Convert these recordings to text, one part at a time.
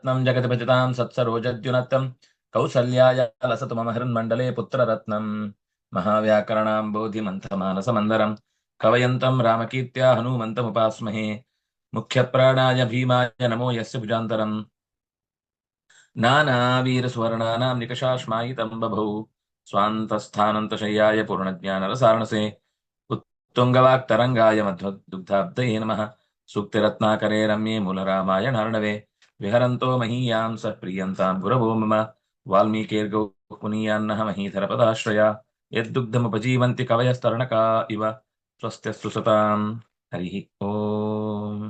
रत्नं जगति भजतां सत्सरोजद्युनत्तं कौसल्याय लसतु मम हृन्मण्डले पुत्ररत्नं। महाव्याकरणां बोधिमन्थमानसमन्दरं कवयन्तं रामकीर्त्या हनूमन्तमुपास्महे। मुख्यप्राणाय भीमाय नमो यस्य भुजान्तरम्। नानावीरस्वर्णानां निकषाश्मायितं बभौ। स्वान्तस्थानन्तशय्याय पूर्णज्ञानरसारणसे उत्तुङ्गवाक्तरङ्गाय मध्वदुग्धाब्दये नमः। सूक्तिरत्नाकरे रम्ये मूलरामायणार्णवे विहरन्तो ವಿಹರಂತೋ ಮಹೀಯಾಂ ಸ ಪ್ರಿಯಂತಾಂ ಗುರವೋ ಮಮ ವಾಲ್ಮೀಕೇರ್ಗೌ ಮಹೀಧರ ಪದಾಶ್ರಯ ಯದ್ದುಗ್ಧಮುಪಜೀವಂತಿ ಕವಯಸ್ತರಣಕಾ ಇವ ಸ್ವಸ್ಥ ಸುಸತಾಂ ಹರಿ ಓಂ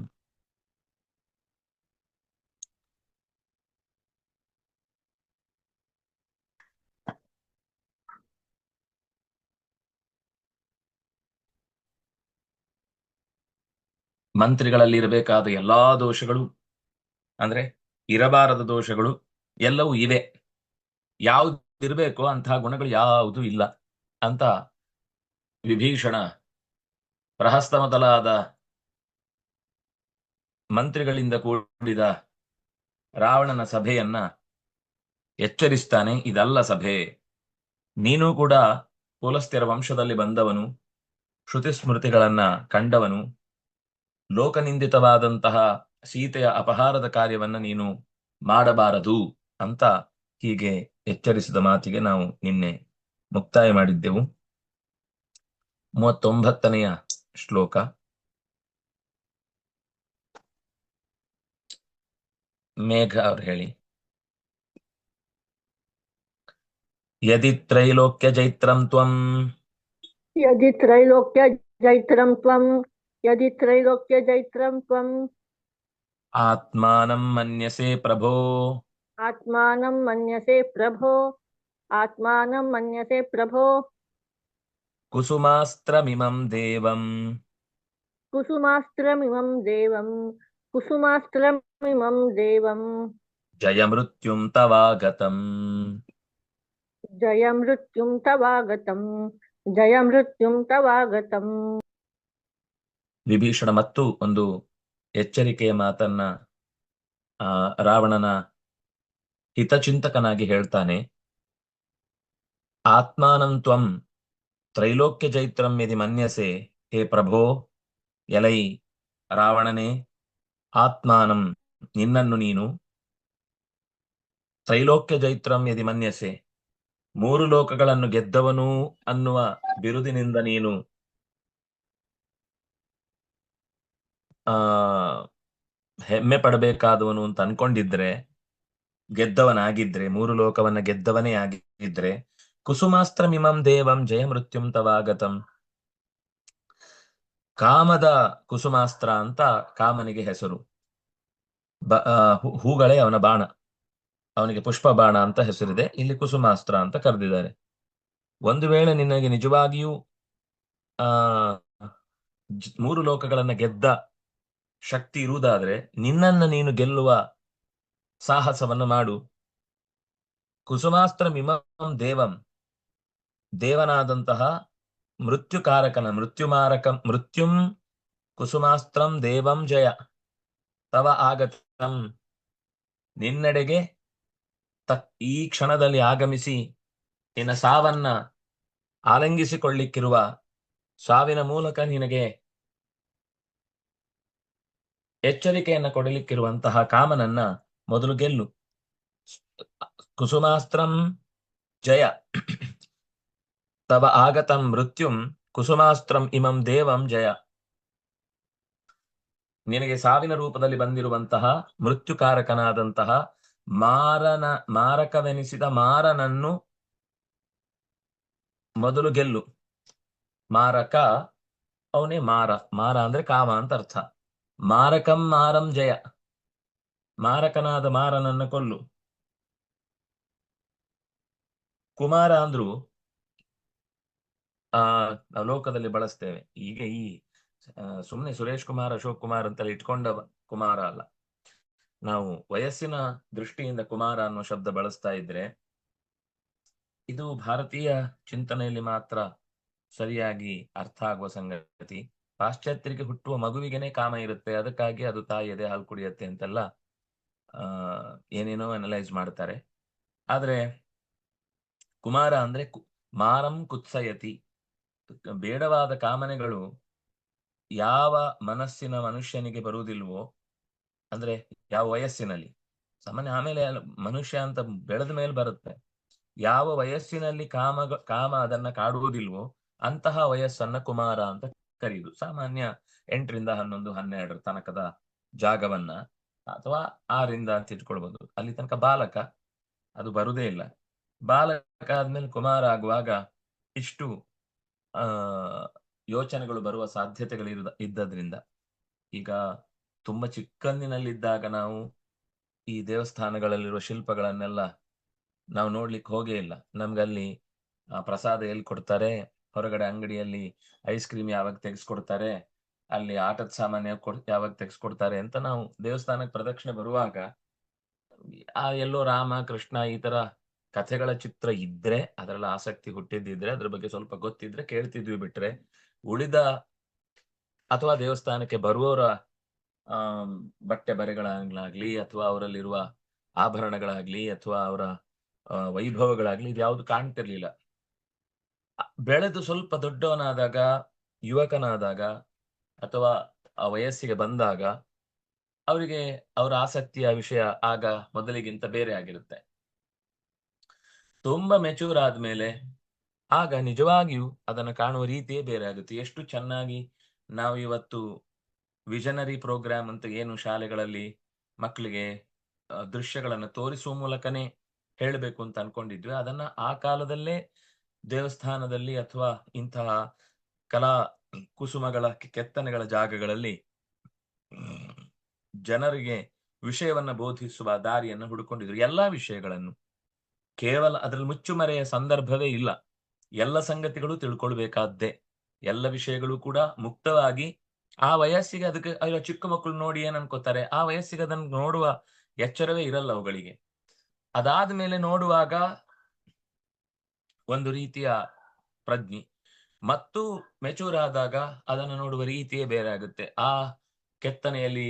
ಮಂತ್ರಿಗಳಲ್ಲಿ ಇರಬೇಕಾದ ಎಲ್ಲಾ ದೋಷಗಳು ಅಂದ್ರೆ ಇರಬಾರದ ದೋಷಗಳು ಎಲ್ಲವೂ ಇವೆ. ಯಾವ್ದಿರ್ಬೇಕೋ ಅಂತಹ ಗುಣಗಳು ಯಾವುದೂ ಇಲ್ಲ ಅಂತ ವಿಭೀಷಣ ಪ್ರಹಸ್ತ ಮೊದಲಾದ ಮಂತ್ರಿಗಳಿಂದ ಕೂಡಿದ ರಾವಣನ ಸಭೆಯನ್ನ ಎಚ್ಚರಿಸ್ತಾನೆ. ಇದಲ್ಲ ಸಭೆ. ನೀನು ಕೂಡ ಪುಲಸ್ತ್ಯರ ವಂಶದಲ್ಲಿ ಬಂದವನು ಶ್ರುತಿ ಸ್ಮೃತಿಗಳನ್ನ ಕಂಡವನು, ಲೋಕನಿಂದಿತವಾದಂತಹ ಸೀತೆಯ ಅಪಹಾರದ ಕಾರ್ಯವನ್ನ ನೀನು ಮಾಡಬಾರದು ಅಂತ ಹೀಗೆ ಎಚ್ಚರಿಸಿದ ಮಾತಿಗೆ ನಾವು ನಿನ್ನೆ ಮುಕ್ತಾಯ ಮಾಡಿದ್ದೆವು. ಮೂವತ್ತೊಂಬತ್ತನೆಯ ಶ್ಲೋಕ. ಮೇಘ ಅವ್ರು ಹೇಳಿ. ಯದಿ ತ್ರೈಲೋಕ್ಯ ಜೈತ್ರಂ ತ್ವಂ. ಯದಿ ತ್ರೈಲೋಕ್ಯ ಜೈತ್ರಂ ತ್ವಂ. ಯದಿ ತ್ರೈಲೋಕ್ಯ ಜೈತ್ರಂ ತ್ವಂ. ఆత్మానం మన్యసే ప్రభో. ఆత్మానం మన్యసే ప్రభో. ఆత్మానం మన్యసే ప్రభో. కుసుమాస్త్రమిమం దేవం. కుసుమాస్త్రమిమం దేవం. కుసుమాస్త్రమిమం దేవం. జయ మృత్యుం తవాగతం. జయ మృత్యుం తవాగతం. జయ మృత్యుం తవాగతం. ವಿಭೀಷಣ ಮತ್ತು ಒಂದು ಎಚ್ಚರಿಕೆಯ ಮಾತನ್ನ ರಾವಣನ ಹಿತಚಿಂತಕನಾಗಿ ಹೇಳ್ತಾನೆ. ಆತ್ಮಾನಂ ತ್ವಂ ತ್ರೈಲೋಕ್ಯ ಜೈತ್ರಂ ಯದಿ ಮನ್ಯಸೆ, ಹೇ ಪ್ರಭೋ, ಎಲೈ, ರಾವಣನೇ, ಆತ್ಮಾನಂ ನಿನ್ನನ್ನು ನೀನು. ತ್ರೈಲೋಕ್ಯ ಜೈತ್ರಂ ಯದಿ ಮನ್ಯಸೆ, ಮೂರು ಲೋಕಗಳನ್ನು ಗೆದ್ದವನು ಅನ್ನುವ ಬಿರುದಿನಿಂದ ನೀನು ಹೆಮ್ಮೆ ಪಡಬೇಕಾದವನು ಅಂತ ಅನ್ಕೊಂಡಿದ್ರೆ, ಗೆದ್ದವನಾಗಿದ್ರೆ, ಮೂರು ಲೋಕವನ್ನ ಗೆದ್ದವನೇ ಆಗಿದ್ರೆ ಕುಸುಮಾಸ್ತ್ರ ಮಿಮಂ ದೇವಂ ಜಯ ಮೃತ್ಯುಂ ತವಾಗತಂ. ಕಾಮದ ಕುಸುಮಾಸ್ತ್ರ ಅಂತ ಕಾಮನಿಗೆ ಹೆಸರು. ಬ ಹೂಗಳೇ ಅವನ ಬಾಣ. ಅವನಿಗೆ ಪುಷ್ಪ ಬಾಣ ಅಂತ ಹೆಸರಿದೆ. ಇಲ್ಲಿ ಕುಸುಮಾಸ್ತ್ರ ಅಂತ ಕರೆದಿದ್ದಾರೆ. ಒಂದು ವೇಳೆ ನಿನಗೆ ನಿಜವಾಗಿಯೂ, ಆ ಮೂರು ಲೋಕಗಳನ್ನ ಗೆದ್ದ ಶಕ್ತಿ ಇರುವುದಾದ್ರೆ ನಿನ್ನನ್ನ ನೀನು ಗೆಲ್ಲುವ ಸಾಹಸವನ್ನು ಮಾಡು. ಕುಸುಮಾಸ್ತ್ರ ಮಿಮಂ ದೇವಂ. ದೇವನಾದಂತಹ ಮೃತ್ಯುಕಾರಕನ, ಮೃತ್ಯುಮಾರಕ, ಮೃತ್ಯುಂ ಕುಸುಮಾಸ್ತ್ರಂ ದೇವಂ ಜಯ. ತವ ಆಗತಂ. ನಿನ್ನೆಡೆಗೆ ತಕ್ ಈ ಕ್ಷಣದಲ್ಲಿ ಆಗಮಿಸಿ ನಿನ್ನ ಸಾವನ್ನ ಆಲಂಗಿಸಿಕೊಳ್ಳಿಕ್ಕಿರುವ ಸಾವಿನ ಮೂಲಕ ನಿನಗೆ ಎಚ್ಚರಿಕೆಯನ್ನ ಕೊಡಲಿಕ್ಕಿರುವಂತಹ ಕಾಮನನ್ನ ಮೊದಲು ಗೆಲ್ಲು. ಕುಸುಮಾಸ್ತ್ರಂ ಜಯ. ತವ ಆಗತಂ ಮೃತ್ಯುಂ ಕುಸುಮಾಸ್ತ್ರಂ ಇಮಂ ದೇವಂ ಜಯ. ನಿನಗೆ ಸಾವಿನ ರೂಪದಲ್ಲಿ ಬಂದಿರುವಂತಹ ಮೃತ್ಯುಕಾರಕನಾದಂತಹ ಮಾರನ, ಮಾರಕವೆನಿಸಿದ ಮಾರನನ್ನು ಮೊದಲು ಗೆಲ್ಲು. ಮಾರಕ, ಅವನೇ ಮಾರ. ಮಾರ ಅಂದ್ರೆ ಕಾಮ ಅಂತ ಅರ್ಥ. ಮಾರಕಂ ಮಾರಂ ಜಯ. ಮಾರಕನಾದ ಮಾರನನ್ನ ಕೊಲ್ಲು. ಕುಮಾರ ಅಂದ್ರು, ಆ ಲೋಕದಲ್ಲಿ ಬಳಸ್ತೇವೆ. ಈಗ ಈ ಸುಮ್ಮನೆ ಸುರೇಶ್ ಕುಮಾರ್, ಅಶೋಕ್ ಕುಮಾರ್ ಅಂತೆಲ್ಲ ಇಟ್ಕೊಂಡ ಕುಮಾರ ಅಲ್ಲ. ನಾವು ವಯಸ್ಸಿನ ದೃಷ್ಟಿಯಿಂದ ಕುಮಾರ ಅನ್ನೋ ಶಬ್ದ ಬಳಸ್ತಾ ಇದ್ರೆ, ಇದು ಭಾರತೀಯ ಚಿಂತನೆಯಲ್ಲಿ ಮಾತ್ರ ಸರಿಯಾಗಿ ಅರ್ಥ ಆಗುವ ಸಂಗತಿ. ಪಾಶ್ಚಾತ್ಯರಿಗೆ ಹುಟ್ಟುವ ಮಗುವಿಗೆನೆ ಕಾಮ ಇರುತ್ತೆ. ಅದಕ್ಕಾಗಿ ಅದು ತಾಯಿ ಎದೆ ಹಾಲು ಕುಡಿಯತ್ತೆ ಅಂತೆಲ್ಲ, ಆ, ಏನೇನೋ ಅನಲೈಸ್ ಮಾಡ್ತಾರೆ. ಆದ್ರೆ ಕುಮಾರ ಅಂದ್ರೆ ಮಾರಂ ಕುತ್ಸಯತಿ. ಬೇಡವಾದ ಕಾಮನೆಗಳು ಯಾವ ಮನಸ್ಸಿನ ಮನುಷ್ಯನಿಗೆ ಬರುವುದಿಲ್ವೋ, ಅಂದ್ರೆ ಯಾವ ವಯಸ್ಸಿನಲ್ಲಿ, ಸಾಮಾನ್ಯ ಆಮೇಲೆ ಮನುಷ್ಯ ಅಂತ ಬೆಳೆದ ಮೇಲೆ ಬರುತ್ತೆ. ಯಾವ ವಯಸ್ಸಿನಲ್ಲಿ ಕಾಮ ಕಾಮ ಅದನ್ನ ಕಾಡುವುದಿಲ್ವೋ, ಅಂತಹ ವಯಸ್ಸನ್ನ ಕುಮಾರ ಅಂತ ಕರೆಯುದು ಸಾಮಾನ್ಯ ಎಂಟರಿಂದ ಹನ್ನೊಂದು ಹನ್ನೆರಡರ ತನಕದ ಜಾಗವನ್ನ ಅಥವಾ ಆರಿಂದ ಅಂತ ಇಟ್ಕೊಳ್ಬಹುದು ಅಲ್ಲಿ ತನಕ ಬಾಲಕ, ಅದು ಬರುದೇ ಇಲ್ಲ. ಬಾಲಕ ಆದ್ಮೇಲೆ ಕುಮಾರ ಆಗುವಾಗ ಇಷ್ಟು, ಆ, ಯೋಚನೆಗಳು ಬರುವ ಸಾಧ್ಯತೆಗಳು ಇರುದ, ಇದ್ದದ್ರಿಂದ ಈಗ ತುಂಬಾ ಚಿಕ್ಕಂದಿನಲ್ಲಿದ್ದಾಗ ನಾವು ಈ ದೇವಸ್ಥಾನಗಳಲ್ಲಿರುವ ಶಿಲ್ಪಗಳನ್ನೆಲ್ಲ ನಾವು ನೋಡ್ಲಿಕ್ಕೆ ಹೋಗೇ ಇಲ್ಲ. ನಮ್ಗಲ್ಲಿ ಪ್ರಸಾದ ಎಲ್ಲಿ ಕೊಡ್ತಾರೆ ಹೊರಗಡೆ ಅಂಗಡಿಯಲ್ಲಿ ಐಸ್ ಕ್ರೀಮ್ ಯಾವಾಗ ತೆಗೆಸ್ಕೊಡ್ತಾರೆ, ಅಲ್ಲಿ ಆಟದ ಸಾಮಾನ್ಯ ಯಾವಾಗ ತೆಗೆಸ್ಕೊಡ್ತಾರೆ ಅಂತ ನಾವು ದೇವಸ್ಥಾನಕ್ಕೆ ಪ್ರದಕ್ಷಿಣೆ ಬರುವಾಗ, ಆ ಎಲ್ಲೋ ರಾಮ, ಕೃಷ್ಣ ಈ ತರ ಕಥೆಗಳ ಚಿತ್ರ ಇದ್ರೆ, ಅದರಲ್ಲಿ ಆಸಕ್ತಿ ಹುಟ್ಟಿದ್ದಿದ್ರೆ, ಅದ್ರ ಬಗ್ಗೆ ಸ್ವಲ್ಪ ಗೊತ್ತಿದ್ರೆ ಕೇಳ್ತಿದ್ವಿ ಬಿಟ್ರೆ, ಉಳಿದ ಅಥವಾ ದೇವಸ್ಥಾನಕ್ಕೆ ಬರುವವರ ಆ ಬಟ್ಟೆ ಬರೆಗಳಾಗ್ಲಾಗ್ಲಿ ಅಥವಾ ಅವರಲ್ಲಿರುವ ಆಭರಣಗಳಾಗ್ಲಿ ಅಥವಾ ಅವರ ವೈಭವಗಳಾಗ್ಲಿ ಇದ್ಯಾವುದು ಕಾಣ್ತಿರ್ಲಿಲ್ಲ. ಬೆಳೆದು ಸ್ವಲ್ಪ ದೊಡ್ಡವನಾದಾಗ, ಯುವಕನಾದಾಗ ಅಥವಾ ಆ ವಯಸ್ಸಿಗೆ ಬಂದಾಗ ಅವರಿಗೆ ಅವರ ಆಸಕ್ತಿಯ ವಿಷಯ ಆಗ ಮೊದಲಿಗಿಂತ ಬೇರೆ ಆಗಿರುತ್ತೆ. ತುಂಬಾ ಮೆಚೂರ್ ಆದ್ಮೇಲೆ ಆಗ ನಿಜವಾಗಿಯೂ ಅದನ್ನು ಕಾಣುವ ರೀತಿಯೇ ಬೇರೆ ಆಗುತ್ತೆ. ಎಷ್ಟು ಚೆನ್ನಾಗಿ ನಾವು ಇವತ್ತು ವಿಜನರಿ ಪ್ರೋಗ್ರಾಮ್ ಅಂತ ಏನು ಶಾಲೆಗಳಲ್ಲಿ ಮಕ್ಕಳಿಗೆ ದೃಶ್ಯಗಳನ್ನು ತೋರಿಸುವ ಮೂಲಕನೇ ಹೇಳಬೇಕು ಅಂತ ಅನ್ಕೊಂಡಿದ್ವಿ. ಅದನ್ನ ಆ ಕಾಲದಲ್ಲೇ ದೇವಸ್ಥಾನದಲ್ಲಿ ಅಥವಾ ಇಂತಹ ಕಲಾ ಕುಸುಮಗಳ ಕೆತ್ತನೆಗಳ ಜಾಗಗಳಲ್ಲಿ ಜನರಿಗೆ ವಿಷಯವನ್ನ ಬೋಧಿಸುವ ದಾರಿಯನ್ನು ಹುಡುಕೊಂಡಿದ್ರು. ಎಲ್ಲಾ ವಿಷಯಗಳನ್ನು. ಕೇವಲ ಅದರಲ್ಲಿ ಮುಚ್ಚುಮರೆಯ ಸಂದರ್ಭವೇ ಇಲ್ಲ. ಎಲ್ಲ ಸಂಗತಿಗಳು ತಿಳ್ಕೊಳ್ಬೇಕಾದ್ದೇ. ಎಲ್ಲ ವಿಷಯಗಳು ಕೂಡ ಮುಕ್ತವಾಗಿ ಆ ವಯಸ್ಸಿಗೆ ಅದಕ್ಕೆ, ಅಯ್ಯೋ, ಚಿಕ್ಕ ಮಕ್ಕಳು ನೋಡಿ ಏನ್ ಅನ್ಕೋತಾರೆ? ಆ ವಯಸ್ಸಿಗೆ ಅದನ್ನು ನೋಡುವ ಎಚ್ಚರವೇ ಇರಲ್ಲ ಅವುಗಳಿಗೆ. ಅದಾದ್ಮೇಲೆ ನೋಡುವಾಗ ಒಂದು ರೀತಿಯ ಪ್ರಜ್ಞೆ. ಮತ್ತು ಮೆಚೂರ್ ಆದಾಗ ಅದನ್ನು ನೋಡುವ ರೀತಿಯೇ ಬೇರೆ ಆಗುತ್ತೆ. ಆ ಕೆತ್ತನೆಯಲ್ಲಿ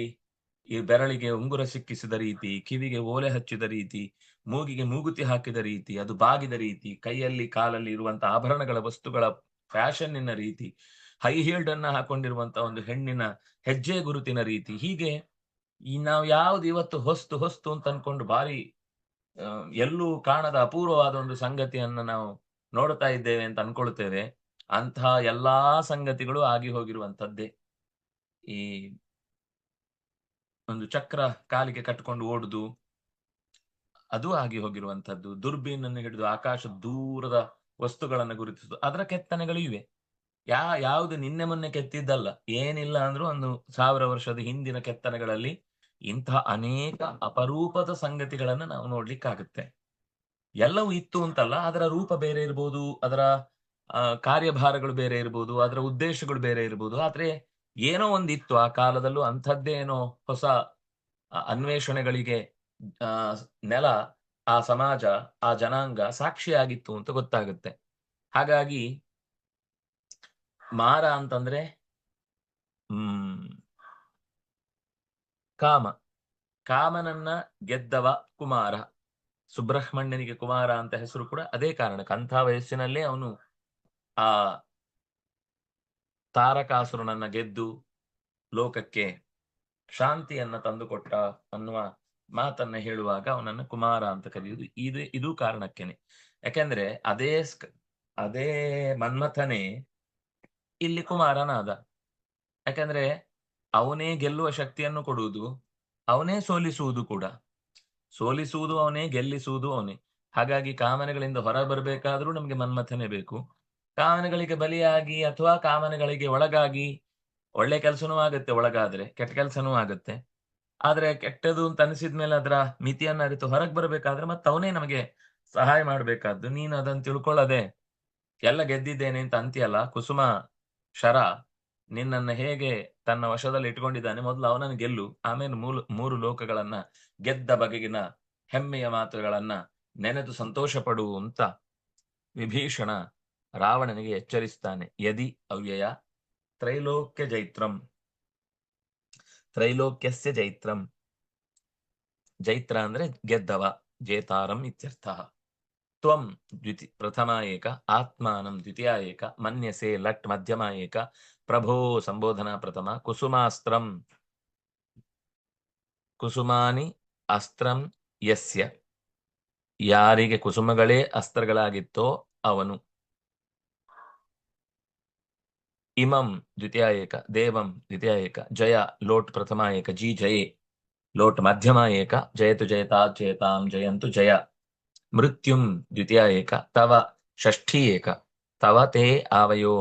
ಈ ಬೆರಳಿಗೆ ಉಂಗುರ ಸಿಕ್ಕಿಸಿದ ರೀತಿ ಕಿವಿಗೆ ಓಲೆ ಹಚ್ಚಿದ ರೀತಿ ಮೂಗಿಗೆ ಮೂಗುತಿ ಹಾಕಿದ ರೀತಿ ಅದು ಬಾಗಿದ ರೀತಿ ಕೈಯಲ್ಲಿ ಕಾಲಲ್ಲಿ ಇರುವಂತಹ ಆಭರಣಗಳ ವಸ್ತುಗಳ ಫ್ಯಾಷನ್ನಿನ ರೀತಿ ಹೈ ಹೀಲ್ಡ್ ಅನ್ನ ಹಾಕೊಂಡಿರುವಂತಹ ಒಂದು ಹೆಣ್ಣಿನ ಹೆಜ್ಜೆ ಗುರುತಿನ ರೀತಿ ಹೀಗೆ ಈ ನಾವು ಯಾವ್ದು ಇವತ್ತು ಹೊಸ್ತು ಹೊಸ್ತು ಅಂತ ಅನ್ಕೊಂಡು ಆ, ಎಲ್ಲೂ ಕಾಣದ ಅಪೂರ್ವವಾದ ಒಂದು ಸಂಗತಿಯನ್ನ ನಾವು ನೋಡ್ತಾ ಇದ್ದೇವೆ ಅಂತ ಅನ್ಕೊಳ್ತೇವೆ. ಅಂತಹ ಎಲ್ಲಾ ಸಂಗತಿಗಳು ಆಗಿ ಹೋಗಿರುವಂತದ್ದೇ ಈ ಒಂದು ಚಕ್ರ ಕಾಲಿಗೆ ಕಟ್ಕೊಂಡು ಓಡುದು, ಅದು ಆಗಿ ಹೋಗಿರುವಂತದ್ದು ದುರ್ಬೀನನ್ನು ಹಿಡಿದು ಆಕಾಶ ದೂರದ ವಸ್ತುಗಳನ್ನು ಗುರುತಿಸುದು ಅದರ ಕೆತ್ತನೆಗಳು ಇವೆ. ಯಾ, ಯಾವುದು ನಿನ್ನೆ ಮೊನ್ನೆ ಕೆತ್ತಿದ್ದಲ್ಲ, ಏನಿಲ್ಲ ಅಂದ್ರೂ ಒಂದು ಸಾವಿರ ವರ್ಷದ ಹಿಂದಿನ ಕೆತ್ತನೆಗಳಲ್ಲಿ ಇಂತಹ ಅನೇಕ ಅಪರೂಪದ ಸಂಗತಿಗಳನ್ನ ನಾವು ನೋಡ್ಲಿಕ್ಕಾಗುತ್ತೆ. ಎಲ್ಲವೂ ಇತ್ತು ಅಂತಲ್ಲ, ಅದರ ರೂಪ ಬೇರೆ ಇರ್ಬೋದು, ಅದರ ಕಾರ್ಯಭಾರಗಳು ಬೇರೆ ಇರ್ಬೋದು, ಅದರ ಉದ್ದೇಶಗಳು ಬೇರೆ ಇರ್ಬೋದು. ಆದ್ರೆ ಏನೋ ಒಂದಿತ್ತು ಆ ಕಾಲದಲ್ಲೂ ಅಂಥದ್ದೇನೋ ಹೊಸ ಅನ್ವೇಷಣೆಗಳಿಗೆ ನೆಲ, ಆ ಸಮಾಜ, ಆ ಜನಾಂಗ ಸಾಕ್ಷಿಯಾಗಿತ್ತು ಅಂತ ಗೊತ್ತಾಗುತ್ತೆ. ಹಾಗಾಗಿ ಮಾರ ಅಂತಂದ್ರೆ, ಹ್ಮ್, ಕಾಮ. ಕಾಮನನ್ನ ಗೆದ್ದವ ಕುಮಾರ. ಸುಬ್ರಹ್ಮಣ್ಯನಿಗೆ ಕುಮಾರ ಅಂತ ಹೆಸರು ಕೂಡ ಅದೇ ಕಾರಣಕ್ಕೆ ಅಂಥ ವಯಸ್ಸಿನಲ್ಲೇ ಅವನು ಆ ತಾರಕಾಸುರನನ್ನ ಗೆದ್ದು ಲೋಕಕ್ಕೆ ಶಾಂತಿಯನ್ನ ತಂದುಕೊಟ್ಟ ಅನ್ನುವ ಮಾತನ್ನ ಹೇಳುವಾಗ ಅವನನ್ನ ಕುಮಾರ ಅಂತ ಕರೆಯುವುದು. ಇದು ಇದು ಕಾರಣಕ್ಕೇನೆ. ಯಾಕೆಂದ್ರೆ ಅದೇ ಅದೇ ಮನ್ಮಥನೇ ಇಲ್ಲಿ ಕುಮಾರನಾದ. ಯಾಕಂದ್ರೆ ಅವನೇ ಗೆಲ್ಲುವ ಶಕ್ತಿಯನ್ನು ಕೊಡುವುದು, ಅವನೇ ಸೋಲಿಸುವುದು ಕೂಡ. ಸೋಲಿಸುವುದು ಅವನೇ, ಗೆಲ್ಲಿಸುವುದು ಅವನೇ. ಹಾಗಾಗಿ ಕಾಮನೆಗಳಿಂದ ಹೊರ ಬರಬೇಕಾದ್ರೂ ನಮ್ಗೆ ಮನ್ಮಥನೆ ಬೇಕು. ಕಾಮನೆಗಳಿಗೆ ಬಲಿಯಾಗಿ ಅಥವಾ ಕಾಮನೆಗಳಿಗೆ ಒಳಗಾಗಿ ಒಳ್ಳೆ ಕೆಲಸನೂ ಆಗುತ್ತೆ, ಒಳಗಾದ್ರೆ. ಕೆಟ್ಟ ಕೆಲಸನೂ ಆಗುತ್ತೆ. ಆದ್ರೆ ಕೆಟ್ಟದು ಅಂತ ಅನಿಸಿದ್ಮೇಲೆ ಅದರ ಮಿತಿಯನ್ನ ಅರಿತು ಹೊರಗೆ ಬರಬೇಕಾದ್ರೆ ಮತ್ತೆ ಅವನೇ ನಮಗೆ ಸಹಾಯ ಮಾಡ್ಬೇಕಾದ್ದು. ನೀನು ಅದನ್ನ ತಿಳ್ಕೊಳ್ಳದೆ, ಎಲ್ಲ ಗೆದ್ದಿದ್ದೇನೆ ಅಂತ ಅಂತೀಯಲ್ಲ, ಕುಸುಮ, ಶರ, ನಿನ್ನನ್ನ ಹೇಗೆ ತನ್ನ ವಶದಲ್ಲಿ ಇಟ್ಕೊಂಡಿದ್ದಾನೆ, ಮೊದಲು ಅವನನ್ನು ಗೆಲ್ಲು. ಆಮೇಲೆ ಮೂಲ, ಮೂರು ಲೋಕಗಳನ್ನ ಗೆದ್ದ ಬಗೆಗಿನ ಹೆಮ್ಮೆಯ ಮಾತುಗಳನ್ನ ನೆನೆದು ಸಂತೋಷ ಪಡು ಅಂತ ವಿಭೀಷಣ ರಾವಣನಿಗೆ ಎಚ್ಚರಿಸ್ತಾನೆ. ಯದಿ ಅವ್ಯಯ ತ್ರೈಲೋಕ್ಯ ಜೈತ್ರಂ. ತ್ರೈಲೋಕ್ಯಸ್ಯ ಜೈತ್ರಂ. ಜೈತ್ರ ಅಂದ್ರೆ ಗೆದ್ದವ, ಜೇತಾರಂ ಇತ್ಯರ್ಥ. ತ್ವಂ ದ್ವಿತಿ, ಪ್ರಥಮ ಏಕ, ಆತ್ಮಾನಂ ದ್ವಿತೀಯ ಏಕ, ಮನ್ಯಸೆ ಲಟ್ ಮಧ್ಯಮ ಏಕ, ಪ್ರಭೋ ಸಂಬೋಧನಾ ಪ್ರಥಮ, ಕುಸುಮಾಸ್ತ್ರಂ. ಕುಸುಮಾನಿ ಅಸ್ತ್ರಂ ಯಸ್ಯ. ಯಾರಿಗೆ ಕುಸುಮಗಳೇ ಅಸ್ತ್ರಗಳಾಗಿತ್ತೋ ಅವನು. ಇಮಂ ದ್ವಿತೀಯ ಏಕ ದೇವಂ ದ್ವಿತೀಯ ಏಕ ಜಯ, ಲೋಟ್ ಪ್ರಥಮ ಏಕ ಜಿ, ಜಯೇ. ಲೋಟ್ ಮಧ್ಯಮ ಏಕ ಜಯತು ಜಯತಾ, ಜಯತಾಂ ಜಯಂತು ಜಯ. ಮೃತ್ಯುಂ ದ್ವಿತೀಯ ಏಕ ತವ ಷಷ್ಠಿ ಏಕ ತವ ತೇ ಆವಯೋ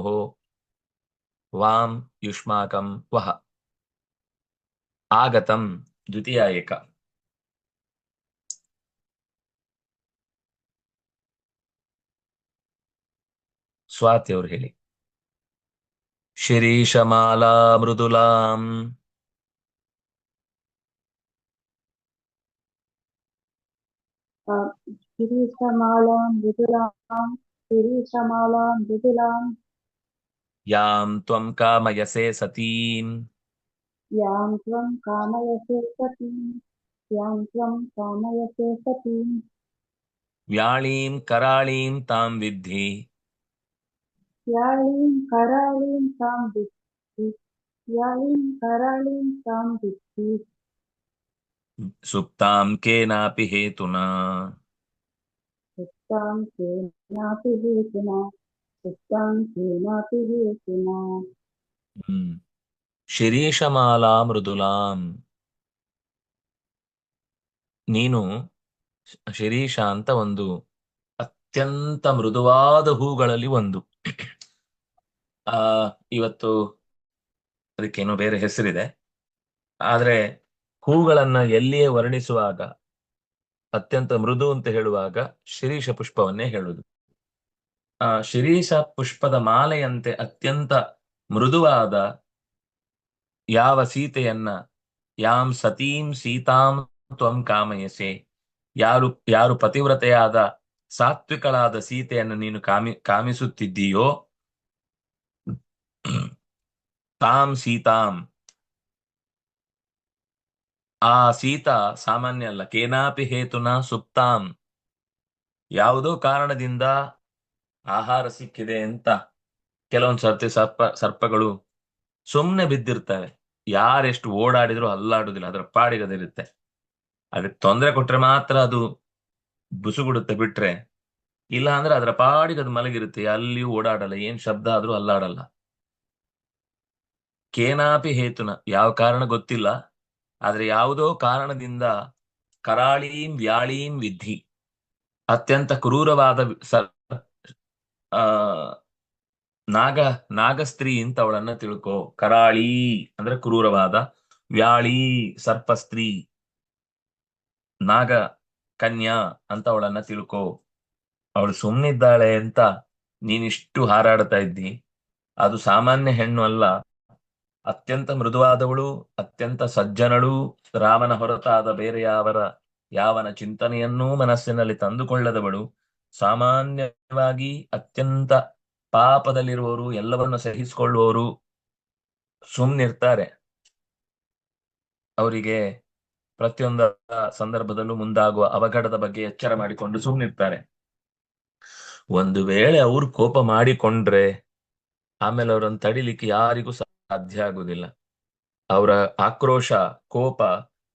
ವಾಂ ಯುಷ್ಮಾಕಂ ವಹ. ಆಗತಂ ದ್ವಿತೀಯ ಏಕ ಸ್ವಾತಿಯವರು ಹೇಳಿ ಶಿರೀಶಮಾಲಾ ಮೃದುಲಾಂ ಗಿರೀಶಮಾಲಾಂ ಮೃದುಲಾಂ ಗಿರೀಶಮಾಲಾಂ ಮೃದುಲಾಂ ಯಾಂ ತ್ವಂ ಕಾಮಯಸೆ ಸತೀಂ ಯಾಂ ತ್ವಂ ಕಾಮಯಸೆ ಸತೀಂ ಯಾಂ ತ್ವಂ ಕಾಮಯಸೆ ಸತೀಂ ವ್ಯಾಳೀಂ ಕರಾಳೀಂ ತಾಂ ವಿದ್ಧಿ याळीं कराळीं तां विद्धि याळीं कराळीं तां विद्धि ಸುಪ್ತಾಂ ಕೇನಾಪಿ ಹೇತುನಾ सुप्तां केनापि हेतुना सुप्तां केनापि हेतुना ಹ್ಮ್ ಶಿರೀಷಮಾಲಾ ಮೃದುಲಾಂ ನೀನು ಶ್- ಶಿರೀಷ ಅಂತ ಒಂದು ಅತ್ಯಂತ ಮೃದುವಾದ ಹೂಗಳಲ್ಲಿ ಒಂದು ಆ, ಇವತ್ತು ಅದಕ್ಕೇನೋ ಬೇರೆ ಹೆಸರಿದೆ. ಆದ್ರೆ ಹೂಗಳನ್ನ ಎಲ್ಲಿಯೇ ವರ್ಣಿಸುವಾಗ, ಅತ್ಯಂತ ಮೃದು ಅಂತ ಹೇಳುವಾಗ ಶಿರೀಷ ಪುಷ್ಪವನ್ನೇ ಹೇಳುವುದು ಆ, ಶಿರೀಷ ಪುಷ್ಪದ ಮಾಲೆಯಂತೆ ಅತ್ಯಂತ ಮೃದುವಾದ ಯಾವ ಸೀತೆಯನ್ನ ಯಾಂ ಸತೀಂ ಸೀತಾಂ ತ್ವಂ ಕಾಮಯಸೆ, ಯಾರು ಯಾರು ಪತಿವ್ರತೆಯಾದ ಸಾತ್ವಿಕಳಾದ ಸೀತೆಯನ್ನು ನೀನು ಕಾಮಿ, ಕಾಮಿಸುತ್ತಿದ್ದೀಯೋ ತಾಂ ಸೀತಾಂ. ಆ ಸೀತಾ ಸಾಮಾನ್ಯ ಅಲ್ಲ, ಕೇನಾಪಿ ಹೇತುನ ಸುಪ್ತಾಂ. ಯಾವುದೋ ಕಾರಣದಿಂದ ಆಹಾರ ಸಿಕ್ಕಿದೆ ಅಂತ ಕೆಲವೊಂದು ಸರ್ತಿ ಸರ್ಪ, ಸರ್ಪಗಳು ಸುಮ್ಮನೆ ಬಿದ್ದಿರ್ತವೆ ಯಾರೆಷ್ಟು ಓಡಾಡಿದ್ರು ಅಲ್ಲಾಡುದಿಲ್ಲ, ಅದರ ಪಾಡಿಗೆ ಅದಿರುತ್ತೆ ಅದಕ್ಕೆ ತೊಂದರೆ ಕೊಟ್ರೆ ಮಾತ್ರ ಅದು ಬುಸುಗುಡುತ್ತೆ ಬಿಟ್ರೆ ಇಲ್ಲ ಅಂದ್ರೆ ಅದರ ಪಾಡಿಗೆ ಮಲಗಿರುತ್ತೆ. ಅಲ್ಲಿಯೂ ಓಡಾಡಲ್ಲ, ಏನ್ ಶಬ್ದ ಆದ್ರೂ ಅಲ್ಲಾಡಲ್ಲ. ಕೇನಾಪಿ ಹೇತುನ. ಯಾವ ಕಾರಣ ಗೊತ್ತಿಲ್ಲ. ಆದ್ರೆ ಯಾವುದೋ ಕಾರಣದಿಂದ ಕರಾಳೀಂ ವ್ಯಾಳೀಂ ವಿಧಿ ಅತ್ಯಂತ ಕ್ರೂರವಾದ ನಾಗ, ನಾಗಸ್ತ್ರೀ ಅಂತ ಅವಳನ್ನ ತಿಳ್ಕೊ. ಕರಾಳಿ ಅಂದ್ರೆ ಕ್ರೂರವಾದ, ವ್ಯಾಳಿ ಸರ್ಪಸ್ತ್ರೀ. ನಾಗ ಕನ್ಯಾ ಅಂತ ಅವಳನ್ನ ತಿಳ್ಕೊ. ಅವಳು ಸುಮ್ಮನಿದ್ದಾಳೆ ಅಂತ ನೀನಿಷ್ಟು ಹಾರಾಡ್ತಾ ಇದ್ದಿ. ಅದು ಸಾಮಾನ್ಯ ಹೆಣ್ಣು ಅಲ್ಲ. ಅತ್ಯಂತ ಮೃದುವಾದವಳು, ಅತ್ಯಂತ ಸಜ್ಜನಳು, ರಾಮನ ಹೊರತಾದ ಬೇರೆ ಯಾವರ, ಯಾವನ ಚಿಂತನೆಯನ್ನೂ ಮನಸ್ಸಿನಲ್ಲಿ ತಂದುಕೊಳ್ಳದವಳು. ಸಾಮಾನ್ಯವಾಗಿ ಅತ್ಯಂತ ಪಾಪದಲ್ಲಿರುವವರು ಎಲ್ಲವನ್ನು ಸಹಿಸಿಕೊಳ್ಳುವವರು ಸುಮ್ಮನಿರ್ತಾರೆ ಅವರಿಗೆ ಪ್ರತಿಯೊಂದ ಸಂದರ್ಭದಲ್ಲೂ ಮುಂದಾಗುವ ಅವಘಡದ ಬಗ್ಗೆ ಎಚ್ಚರ ಮಾಡಿಕೊಂಡು ಸುಮ್ಮನಿರ್ತಾರೆ ಒಂದು ವೇಳೆ ಅವ್ರು ಕೋಪ ಮಾಡಿಕೊಂಡ್ರೆ, ಆಮೇಲೆ ಅವರನ್ನು ತಡಿಲಿಕ್ಕೆ ಯಾರಿಗೂ ಸಾಧ್ಯ ಆಗುವುದಿಲ್ಲ. ಅವರ ಆಕ್ರೋಶ, ಕೋಪ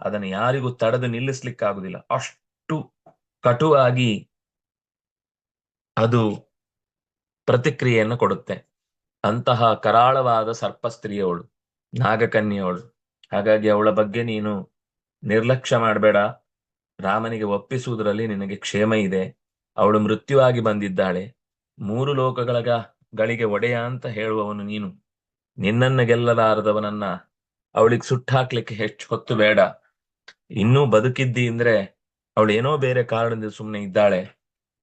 ಅದನ್ನು ಯಾರಿಗೂ ತಡೆದು ನಿಲ್ಲಿಸ್ಲಿಕ್ಕಾಗುದಿಲ್ಲ ಅಷ್ಟು ಕಟುವಾಗಿ ಅದು ಪ್ರತಿಕ್ರಿಯೆಯನ್ನು ಕೊಡುತ್ತೆ. ಅಂತಹ ಕರಾಳವಾದ ಸರ್ಪಸ್ತ್ರೀಯವಳು, ನಾಗಕನ್ಯೆಯವಳು, ಹಾಗಾಗಿ ಅವಳ ಬಗ್ಗೆ ನೀನು ನಿರ್ಲಕ್ಷ್ಯ ಮಾಡಬೇಡ. ರಾಮನಿಗೆ ಒಪ್ಪಿಸುವುದರಲ್ಲಿ ನಿನಗೆ ಕ್ಷೇಮ ಇದೆ. ಅವಳು ಮೃತ್ಯುವಾಗಿ ಬಂದಿದ್ದಾಳೆ. ಮೂರು ಲೋಕಗಳ ಗಳಿಗೆ ಒಡೆಯ ಅಂತ ಹೇಳುವವನು ನೀನು. ನಿನ್ನನ್ನ ಗೆಲ್ಲಲಾರದವನನ್ನ ಅವಳಿಗೆ ಸುಟ್ಟಾಕ್ಲಿಕ್ಕೆ ಹೆಚ್ಚು ಹೊತ್ತು ಬೇಡ. ಇನ್ನೂ ಬದುಕಿದ್ದಿ ಅಂದ್ರೆ ಅವಳು ಏನೋ ಬೇರೆ ಕಾರಣದಿಂದ ಸುಮ್ಮನೆ ಇದ್ದಾಳೆ.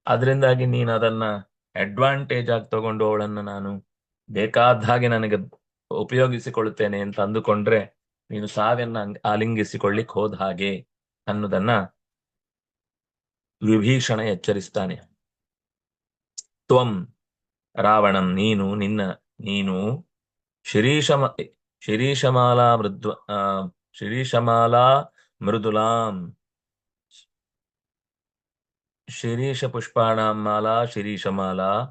ಅದರಿಂದಾಗಿ ನೀನು ಅದನ್ನ ಅಡ್ವಾಂಟೇಜ್ ಆಗಿ ತಗೊಂಡು ಅವಳನ್ನ ನಾನು ಬೇಕಾದ ಹಾಗೆ ನನಗೆ ಉಪಯೋಗಿಸಿಕೊಳ್ಳುತ್ತೇನೆ ಅಂತ ಅಂದುಕೊಂಡ್ರೆ ನೀನು ಸಾವಿನ ಆಲಿಂಗಿಸಿಕೊಳ್ಳಿಕ್ ಹೋದ ಹಾಗೆ ಅನ್ನೋದನ್ನ ವಿಭೀಷಣ ಎಚ್ಚರಿಸ್ತಾನೆ. ತ್ವಂ ರಾವಣಂ ನೀನು ನಿನ್ನ ನೀನು ಶಿರೀಷಮ ಶಿರೀಷಮಾಲಾ ಮೃದ್ವ ಆ ಶಿರೀಷಮಾಲಾ ಮೃದುಲಾಂ. ಶಿರೀಷ ಪುಷ್ಪಾಣಾಂ ಮಾಲಾ ಶಿರೀಷಮಾಲಾ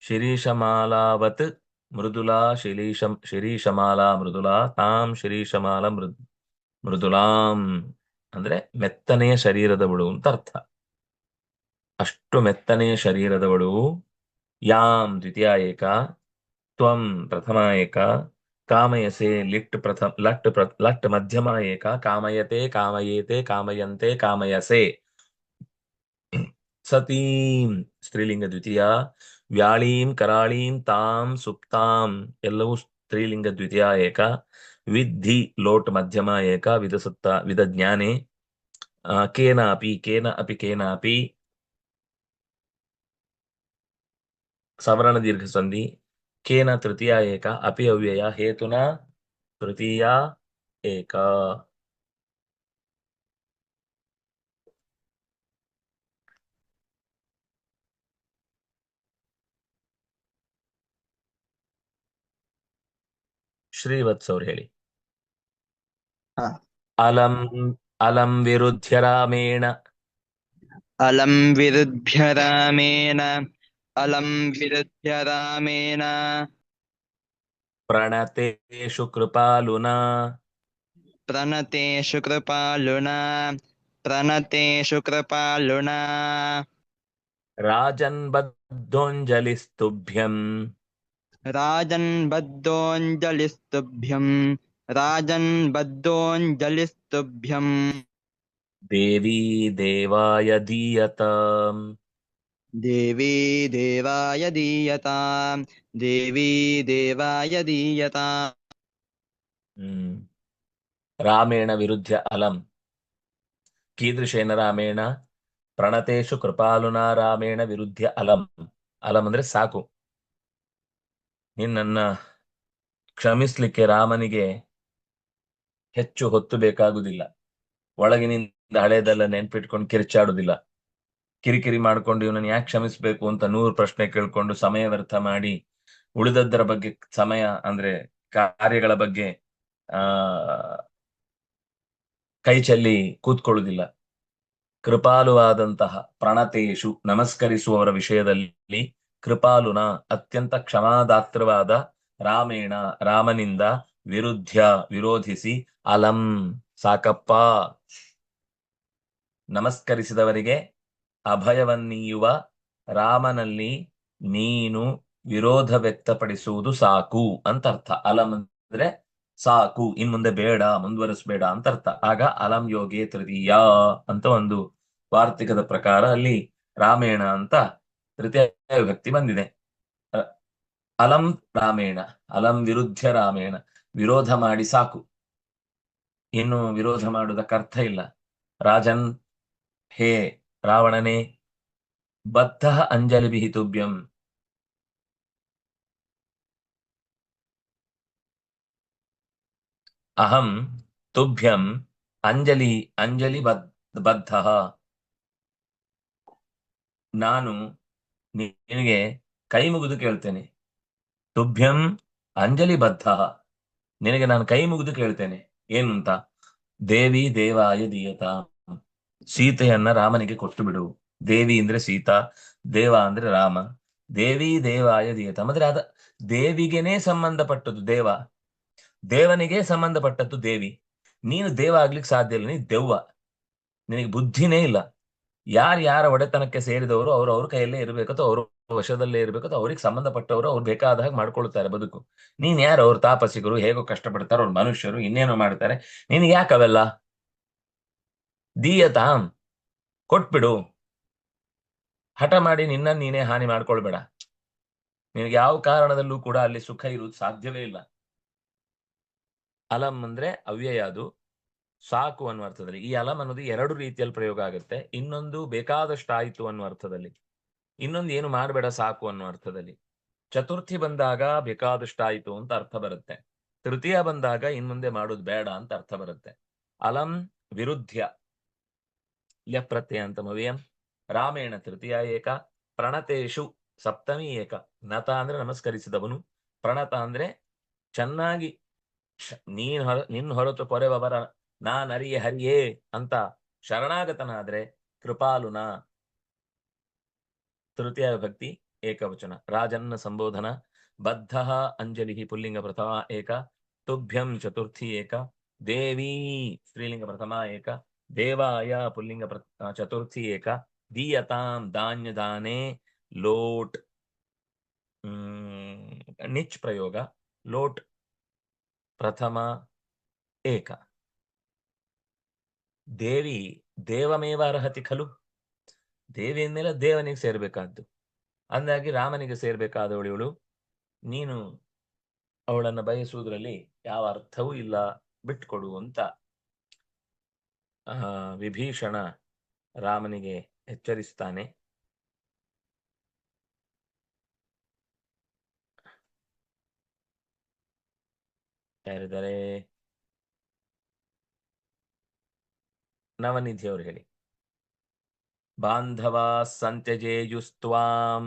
ಶಿರೀಷಮಾಲಾವತ್ ಮೃದುಲಾ ಶಿರೀಷ ಶಿರೀಷಮಾಲಾ ಮೃದುಲಾ ತಾಂ ಶಿರೀಷಮಾಲ ಮೃದ್ ಮೃದುಲಾಂ. ಅಂದ್ರೆ ಮೆತ್ತನೆಯ ಶರೀರದವಳು ಅಂತ ಅರ್ಥ. ಅಷ್ಟು ಮೆತ್ತನೆಯ ಶರೀರದವಳು. ಯಾಂ ದ್ವಿತೀಯ ಏಕ. ತ್ವಂ ಪ್ರಥಮ ಏಕ, ಕಾಮಯಸೆ ಲಿಟ್ ಪ್ರಥಮ ಲಟ್ ಪ್ರ, ಲಟ್ ಮಧ್ಯಮ ಏಕ, ಕಾಮಯತೆ, ಕಾಮಯೇತೆ, ಕಾಮಯಂತೆ, ಕಾಮಯಸೆ. ಸತೀಂ ಸ್ತ್ರೀಲಿಂಗ ದ್ವಿತೀಯ, ವ್ಯಾಳೀಂ ಕರಾಳೀಂ ತಾಂ ಸುಪ್ತಾಂ ಎಲ್ಲವೂ ಸ್ತ್ರೀಲಿಂಗ ದ್ವಿತೀಯ ಏಕ. ವಿದ್ಧಿ ಲೋಟ್ ಮಧ್ಯಮ ಏಕ ವಿದಸತ್ತ ವಿಧ ಜ್ಞಾನೆ ಕೇನಾಪಿ ಕೇನ ಅಪಿ ಕೇನಾಪಿ. ಸವರ್ಣ ದೀರ್ಘ ಸಂಧಿ ಕೇನ ತೃತೀಯ ಏಕ ಅಪಿ ಅವ್ಯಯ ಹೇತುನ ತೃತೀಯ ಏಕ ಶ್ರೀವತ್ಸ ಅವ್ರು ಹೇಳಿ। ಅಲಂ ಅಲಂ ವಿರುದ್ಧ ರಾಮೇಣ। ಅಲಂ ವಿರುದ್ಧ ರಾಮೇಣ। ಅಲಂ ವಿರುದ್ಧ್ಯ ರಾಮೇಣ ಪ್ರಣತೇಷು ಕೃಪಾಲುನಾ ಪ್ರಣತೇಷು ಕೃಪಾಲುನಾ ಪ್ರಣತೇಷು ಕೃಪಾಲುನಾ ರಾಜನ್ ಬದ್ದೋಂಜಲಿಸ್ತುಭ್ಯಂ ರಾಜನ್ ಬದ್ದೋಂಜಲಿಸ್ತುಭ್ಯಂ ರಾಜನ್ ಬದ್ದೋಂಜಲಿಸ್ತುಭ್ಯಂ ದೇವಿ ದೇವಾಯ ದೀಯತಾಂ ದೇವಾಯ ದೀಯತಾ ದೇವಿ ದೇವಾಯ ದೀಯತಾ ಹ್ಮ್ ರಾಮೇಣ ವಿರುದ್ಧ ಅಲಂ ಕೀದೃಶೇನ ರಾಮೇಣ ಪ್ರಣತೇಶು ಕೃಪಾಲುನಾ ರಾಮೇಣ ವಿರುದ್ಧ ಅಲಂ ಅಲಂ ಅಂದ್ರೆ ಸಾಕು. ನಿನ್ನನ್ನ ಕ್ಷಮಿಸ್ಲಿಕ್ಕೆ ರಾಮನಿಗೆ ಹೆಚ್ಚು ಹೊತ್ತು ಬೇಕಾಗುದಿಲ್ಲ. ಒಳಗಿನಿಂದ ಹಳೇದೆಲ್ಲ ನೆನ್ಪಿಟ್ಕೊಂಡು ಕಿರ್ಚಾಡುದಿಲ್ಲ. ಕಿರಿಕಿರಿ ಮಾಡ್ಕೊಂಡು ಇವನನ್ನು ಯಾಕೆ ಕ್ಷಮಿಸ್ಬೇಕು ಅಂತ ನೂರು ಪ್ರಶ್ನೆ ಕೇಳ್ಕೊಂಡು ಸಮಯ ವ್ಯರ್ಥ ಮಾಡಿ ಉಳಿದದ್ದರ ಬಗ್ಗೆ ಸಮಯ ಅಂದ್ರೆ ಕಾರ್ಯಗಳ ಬಗ್ಗೆ, ಆ, ಕೈ ಚೆಲ್ಲಿ ಕೂತ್ಕೊಳ್ಳುವುದಿಲ್ಲ. ಕೃಪಾಲುವಾದಂತಹ ಪ್ರಣತೇಶು ನಮಸ್ಕರಿಸುವವರ ವಿಷಯದಲ್ಲಿ ಕೃಪಾಲುನ ಅತ್ಯಂತ ಕ್ಷಮಾದಾತ್ರವಾದ ರಾಮೇಣ, ರಾಮನಿಂದ ವಿರುದ್ಧ ವಿರೋಧಿಸಿ ಅಲಂ, ಸಾಕಪ್ಪ, ನಮಸ್ಕರಿಸಿದವರಿಗೆ ಅಭಯವನ್ನೀಯುವ ರಾಮನಲ್ಲಿ ನೀನು ವಿರೋಧ ವ್ಯಕ್ತಪಡಿಸುವುದು ಸಾಕು ಅಂತ ಅರ್ಥ ಅಲಂ ಅಂದ್ರೆ ಸಾಕು, ಇನ್ ಮುಂದೆ ಬೇಡ, ಮುಂದುವರಿಸಬೇಡ ಅಂತ ಅರ್ಥ ಆಗ ಅಲಂ ಯೋಗೇ ತೃತೀಯ ಅಂತ ಒಂದು ವಾರ್ತಿಕದ ಪ್ರಕಾರ ಅಲ್ಲಿ ರಾಮೇಣ ಅಂತ ತೃತೀಯ ವಿಭಕ್ತಿ ಬಂದಿದೆ. ಅಲಂ ರಾಮೇಣ, ಅಲಂ ವಿರುದ್ಧ ರಾಮೇಣ, ವಿರೋಧ ಮಾಡಿ ಸಾಕು. ಇನ್ನು ವಿರೋಧ ಮಾಡುವುದಕ್ಕೆ ಅರ್ಥ ಇಲ್ಲ. ರಾಜನ್ ಹೇ ರಾವಣನೇ, ಬದ್ಧ ಅಂಜಲಿ ಬಿಹಿತುಭ್ಯಂ. ಅಹಂ ತುಭ್ಯಂ ಅಂಜಲಿ ಅಂಜಲಿ ಬದ್, ಬದ್ಧ. ನಾನು ನಿನಗೆ ಕೈ ಮುಗಿದು ಕೇಳ್ತೇನೆ. ತುಭ್ಯಂ ಅಂಜಲಿ ಬದ್ಧ. ನಿನಗೆ ನಾನು ಕೈ ಮುಗಿದು ಕೇಳ್ತೇನೆ. ಏನು ಅಂತ ದೇವಿ ದೇವಾಯ ದೀಯತ. ಸೀತೆಯನ್ನ ರಾಮನಿಗೆ ಕೊಟ್ಟು ಬಿಡು. ದೇವಿ ಅಂದ್ರೆ ಸೀತಾ, ದೇವ ಅಂದ್ರೆ ರಾಮ. ದೇವಿ ದೇವಾಯ ದೀಯತ. ಅಂದ್ರೆ ಅದ ದೇವಿಗೆನೇ ಸಂಬಂಧಪಟ್ಟದ್ದು ದೇವ. ದೇವನಿಗೆ ಸಂಬಂಧಪಟ್ಟದ್ದು ದೇವಿ. ನೀನು ದೇವ ಆಗ್ಲಿಕ್ಕೆ ಸಾಧ್ಯ ಇಲ್ಲ. ನೀ ದೆವ್ವ. ನಿನಗೆ ಬುದ್ಧಿನೇ ಇಲ್ಲ. ಯಾರು ಯಾರ ಒಡೆತನಕ್ಕೆ ಸೇರಿದವರು ಅವ್ರು ಅವ್ರ ಕೈಯಲ್ಲೇ ಇರಬೇಕು ಅಥವಾ ಅವ್ರ ವಶದಲ್ಲೇ ಇರಬೇಕು ಅವ್ರಿಗೆ ಸಂಬಂಧಪಟ್ಟವರು ಅವ್ರು ಬೇಕಾದ ಹಾಗೆ ಮಾಡ್ಕೊಳ್ತಾರೆ ಬದುಕು. ನೀನ್ ಯಾರು? ಅವ್ರ ತಾಪಸಿಗರು, ಹೇಗೋ ಕಷ್ಟಪಡ್ತಾರೆ, ಅವ್ರ ಮನುಷ್ಯರು, ಇನ್ನೇನೋ ಮಾಡ್ತಾರೆ. ನಿನಗೆ ಯಾಕೆ ಅವೆಲ್ಲ? ದೀಯತಾಂ. ಕೊಟ್ಬಿಡು. ಹಠ ಮಾಡಿ ನಿನ್ನ ನೀನೇ ಹಾನಿ ಮಾಡ್ಕೊಳ್ಬೇಡ. ನಿನಗೆ ಯಾವ ಕಾರಣದಲ್ಲೂ ಕೂಡ ಅಲ್ಲಿ ಸುಖ ಇರುವುದು ಸಾಧ್ಯವೇ ಇಲ್ಲ. ಅಲಂ ಅಂದ್ರೆ ಅವ್ಯಯ ಅದು. ಸಾಕು ಅನ್ನುವ ಅರ್ಥದಲ್ಲಿ. ಈ ಅಲಂ ಅನ್ನೋದು ಎರಡು ರೀತಿಯಲ್ಲಿ ಪ್ರಯೋಗ ಆಗುತ್ತೆ. ಇನ್ನೊಂದು ಬೇಕಾದಷ್ಟು ಆಯ್ತು ಅನ್ನುವ ಅರ್ಥದಲ್ಲಿ. ಇನ್ನೊಂದು ಏನು ಮಾಡಬೇಡ ಸಾಕು ಅನ್ನುವ ಅರ್ಥದಲ್ಲಿ. ಚತುರ್ಥಿ ಬಂದಾಗ ಬೇಕಾದಷ್ಟಾಯಿತು ಅಂತ ಅರ್ಥ ಬರುತ್ತೆ. ತೃತೀಯ ಬಂದಾಗ ಇನ್ಮುಂದೆ ಮಾಡೋದು ಬೇಡ ಅಂತ ಅರ್ಥ ಬರುತ್ತೆ. ಅಲಂ ವಿರುದ್ಧ ಲ್ಯ ಪ್ರತ್ಯಯ ಅಂತ ಮವಿಯಂ ರಾಮೇಣ ತೃತೀಯ ಏಕ, ಪ್ರಣತೇಶು ಸಪ್ತಮಿ ಏಕ. ನತ ಅಂದ್ರೆ ನಮಸ್ಕರಿಸಿದವನು. ಪ್ರಣತ ಅಂದ್ರೆ ಚೆನ್ನಾಗಿ ನೀನ್ ಹೊರ, ನಿನ್ ಹೊರತು ಕೊರೆವರ ಅರಿಯೆ ಹರಿಯೇ ಅಂತ ಶರಣಾಗತನಾದ್ರೆ ಕೃಪಾಲುನ ತೃತೀಯ ಭಕ್ತಿ ಏಕವಚನ. ರಾಜನ್ನ ಸಂಬೋಧನ. ಬದ್ಧ ಅಂಜಲಿ ಪುಲ್ಲಿಂಗ ಪ್ರಥಮ ಏಕ. ತುಭ್ಯಂ ಚತುರ್ಥಿ ಏಕ. ದೇವಿ ಸ್ತ್ರೀಲಿಂಗ ಪ್ರಥಮ ಏಕ. ದೇವಾಯ ಪುಲ್ಲಿಂಗ ಪ್ರ ಚತುರ್ಥಿ ಏಕ, ದೀಯತಾಂ ಧಾನ್ಯ ದಾನೆ, ಲೋಟ್ ನಿಚ್ ಪ್ರಯೋಗ, ಲೋಟ್ ಪ್ರಥಮ ಏಕ. ದೇವಿ, ದೇವಮೇವ ಅರ್ಹತಿ ಖಲು? ದೇವಿ ಅಂದಮೇಲೆ ದೇವನಿಗೆ ಸೇರ್ಬೇಕಾದ್ದು. ಅಂದಾಗಿ ರಾಮನಿಗೆ ಸೇರ್ಬೇಕಾದವಳು ಇವಳು. ನೀನು ಅವಳನ್ನ ಬಯಸುವುದರಲ್ಲಿ ಯಾವ ಅರ್ಥವೂ ಇಲ್ಲ, ಬಿಟ್ಕೊಡು ಅಂತ ವಿಭೀಷಣ ರಾಮನಿಗೆ ಎಚ್ಚರಿಸ್ತಾನೆ. ಯಾರಿದ್ದಾರೆ? ನವನಿಧಿ ಅವರು ಹೇಳಿ. ಬಾಂಧವ ಸಂತ್ಯಜೇಯುಸ್ತ್ವಾಂ.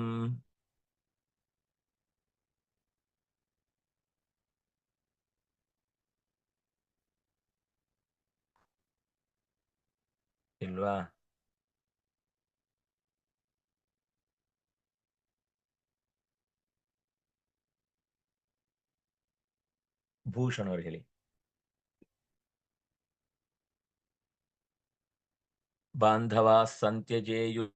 ಇಲ್ವಾ ಭೂಷಣ್ ಅವರು ಹೇಳಿ ಬಾಂಧವ ಸಂತ್ಯಜೇಯುಸ್ತ್ವಾ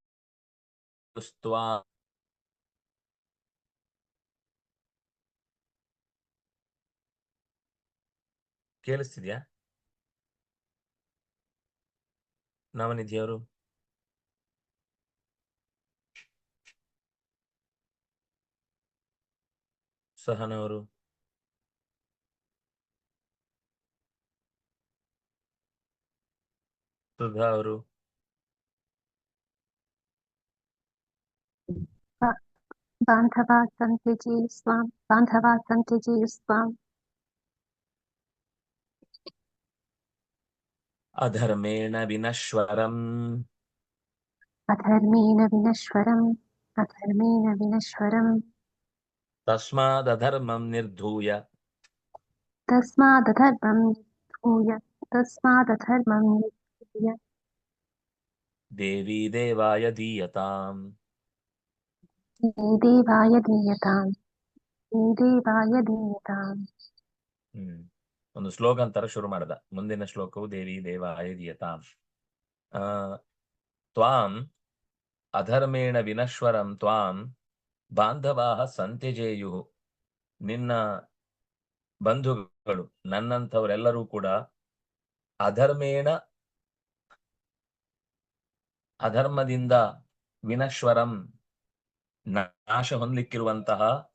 ಕೇಳಿಸ್ತಿದ್ಯಾ? ನವನಿಧಿ ಅವರು ಸಹನ ಅವರು ಸುಧಾ ಅವರು ಬಾಂಧವ ಸಂತೆ ಜೀವಿಸುವ ಬಾಂಧವ ಸಂತೆ ಜೀವಿಸುವ अधर्मेण विनश्वरम्। अधर्मेण विनश्वरम् अधर्मेण विनश्वरम्। तस्मादधर्मं निर्धूय। तस्मादधर्मं निर्धूय तस्मादधर्मं निर्धूय। देवी देवाय दीयताम्। देवाय दीयताम्। देवाय दीयताम्। हम्म। ಒಂದು ಸ್ಲೋಗನ್ ತರ ಶುರು ಮಾಡಿದ. ಮುಂದಿನ ಶ್ಲೋಕವು ದೇವಿ ದೇವ ದೀಯತಾಂ. ಆ, ತ್ವಾಂ ಅಧರ್ಮೇಣ ವಿನಶ್ವರಂ ತ್ವಾಂ ಬಾಂಧವಾಹ ಸಂತ್ಯಜೇಯು. ನಿನ್ನ ಬಂಧುಗಳು ನನ್ನಂಥವರೆಲ್ಲರೂ ಕೂಡ ಅಧರ್ಮೇಣ ಅಧರ್ಮದಿಂದ ವಿನಶ್ವರಂ ನಾಶ ಹೊಂದಲಿಕ್ಕಿರುವಂತಹ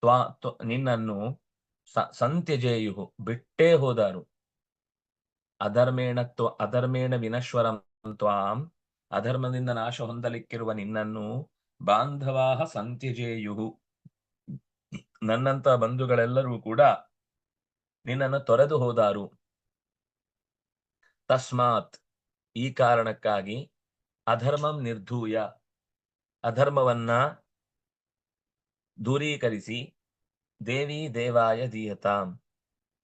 ತ್ವಾ ನಿನ್ನನ್ನು ಸಂತ್ಯಜೇಯು ಬಿಟ್ಟೇ ಹೋದರು. ಅಧರ್ಮೇಣ ತ್ವ, ಅಧರ್ಮೇಣ ವಿನಶ್ವರಂ ತ್ವಾಂ, ಅಧರ್ಮದಿಂದ ನಾಶ ಹೊಂದಲಿಕ್ಕಿರುವ ನಿನ್ನನ್ನು ಬಾಂಧವಾಹ ಸಂತ್ಯಜೇಯು ನನ್ನಂತ ಬಂಧುಗಳೆಲ್ಲರೂ ಕೂಡ ನಿನ್ನನ್ನು ತೊರೆದು ಹೋದಾರು. ತಸ್ಮಾತ್ ಈ ಕಾರಣಕ್ಕಾಗಿ ಅಧರ್ಮಂ ನಿರ್ಧೂಯ, ಅಧರ್ಮವನ್ನ ದೂರೀಕರಿಸಿ ದೇವಿ ದೇವಾಯ ದೀಯತಾಂ.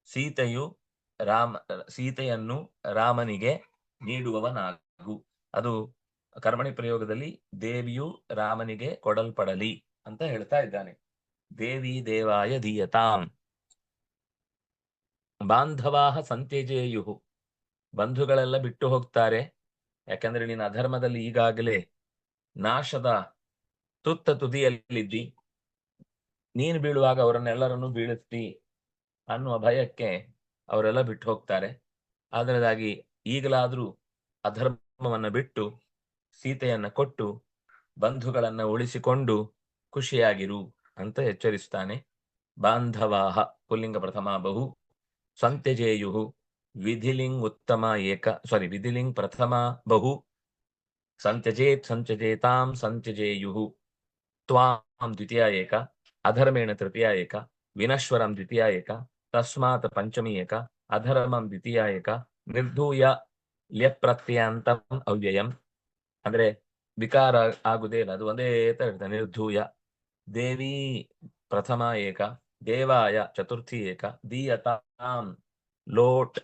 ಸೀತೆಯು ರಾಮ, ಸೀತೆಯನ್ನು ರಾಮನಿಗೆ ನೀಡುವವನಾಗು. ಅದು ಕರ್ಮಣಿ ಪ್ರಯೋಗದಲ್ಲಿ ದೇವಿಯು ರಾಮನಿಗೆ ಕೊಡಲ್ಪಡಲಿ ಅಂತ ಹೇಳ್ತಾ ಇದ್ದಾನೆ. ದೇವಿ ದೇವಾಯ ದೀಯತಾಂ. ಬಾಂಧವಾಹ ಸಂತ್ಯಜೇಯು ಬಂಧುಗಳೆಲ್ಲ ಬಿಟ್ಟು ಹೋಗ್ತಾರೆ. ಯಾಕಂದ್ರೆ ನೀನು ಅಧರ್ಮದಲ್ಲಿ ಈಗಾಗಲೇ ನಾಶದ ತುತ್ತ ತುದಿಯಲ್ಲಿದ್ದಿ. ನೀನು ಬೀಳುವಾಗ ಅವರನ್ನೆಲ್ಲರನ್ನು ಬೀಳುತ್ತಿ ಅನ್ನುವ ಭಯಕ್ಕೆ ಅವರೆಲ್ಲ ಬಿಟ್ಟು ಹೋಗ್ತಾರೆ. ಅದರದಾಗಿ ಈಗಲಾದ್ರೂ ಅಧರ್ಮವನ್ನ ಬಿಟ್ಟು, ಸೀತೆಯನ್ನ ಕೊಟ್ಟು, ಬಂಧುಗಳನ್ನ ಉಳಿಸಿಕೊಂಡು ಖುಷಿಯಾಗಿರು ಅಂತ ಎಚ್ಚರಿಸ್ತಾನೆ. ಬಾಂಧವಾಹ ಪುಲ್ಲಿಂಗ ಪ್ರಥಮ ಬಹು ಸಂತ್ಯಜೇಯು ವಿಧಿಲಿಂಗ್ ಉತ್ತಮ ಏಕ ಸಾರಿ ವಿಧಿಲಿಂಗ್ ಪ್ರಥಮ ಬಹು ಸಂತ್ಯಜೇತ್ ಸಂತ್ಯಜೇತಾಂ ಸಂತ್ಯಜೇಯು ತ್ವಾಂ ದ್ವಿತೀಯ ಏಕ. ಅಧರ್ಮೇಣ ತೃತೀಯ ಏಕ ವಿನಶ್ವರಂ ದ್ವಿತೀಯ ಏಕ ತಸ್ಮಾತ್ ಪಂಚಮಿ ಏಕ ಅಧರ್ಮಂ ದ್ವಿತೀಯ ಏಕ ನಿರ್ಧೂಯ ಲ್ಯಪ್ರತ್ಯಂತ ಅವ್ಯಯಂ ಅಂದ್ರೆ ವಿಕಾರ ಆಗುದೇ ಇಲ್ಲ, ಅದು ಒಂದೇ ತರ ಇರ್ತದೆ ನಿರ್ಧೂಯ ದೇವಿ ಪ್ರಥಮ ಏಕ, ದೇವಾಯ ಚತುರ್ಥಿ ಏಕ, ದೀಯತಾಂ ಲೋಟ್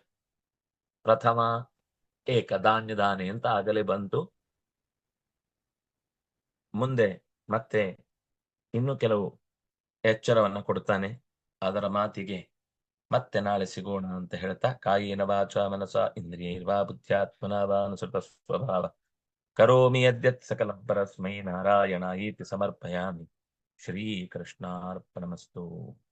ಪ್ರಥಮ ಏಕ, ಧಾನ್ಯ ದಾನೆ ಅಂತ ಆಗಲೇ ಬಂತು. ಮುಂದೆ ಮತ್ತೆ ಇನ್ನು ಕೆಲವು ಎಚ್ಚರವನ್ನ ಕೊಡ್ತಾನೆ ಅದರ ಮಾತಿಗೆ, ಮತ್ತೆ ನಾಳೆ ಸಿಗೋಣ ಅಂತ ಹೇಳ್ತಾ, ಕಾಯಿನ ವಾಚ ಮನಸ ಇಂದ್ರಿಯೈರ್ವಾ ಬುದ್ಧ್ಯಾತ್ಮನ ವಾ ಅನುಸೃತ ಸ್ವಭಾವ. ಕರೋಮಿ ಯದ್ಯತ್ ಸಕಲ ಪರಸ್ಮೈ ಈತಿ ಸಮರ್ಪಯಾಮಿ. ಶ್ರೀಕೃಷ್ಣಾರ್ಪಣಮಸ್ತು.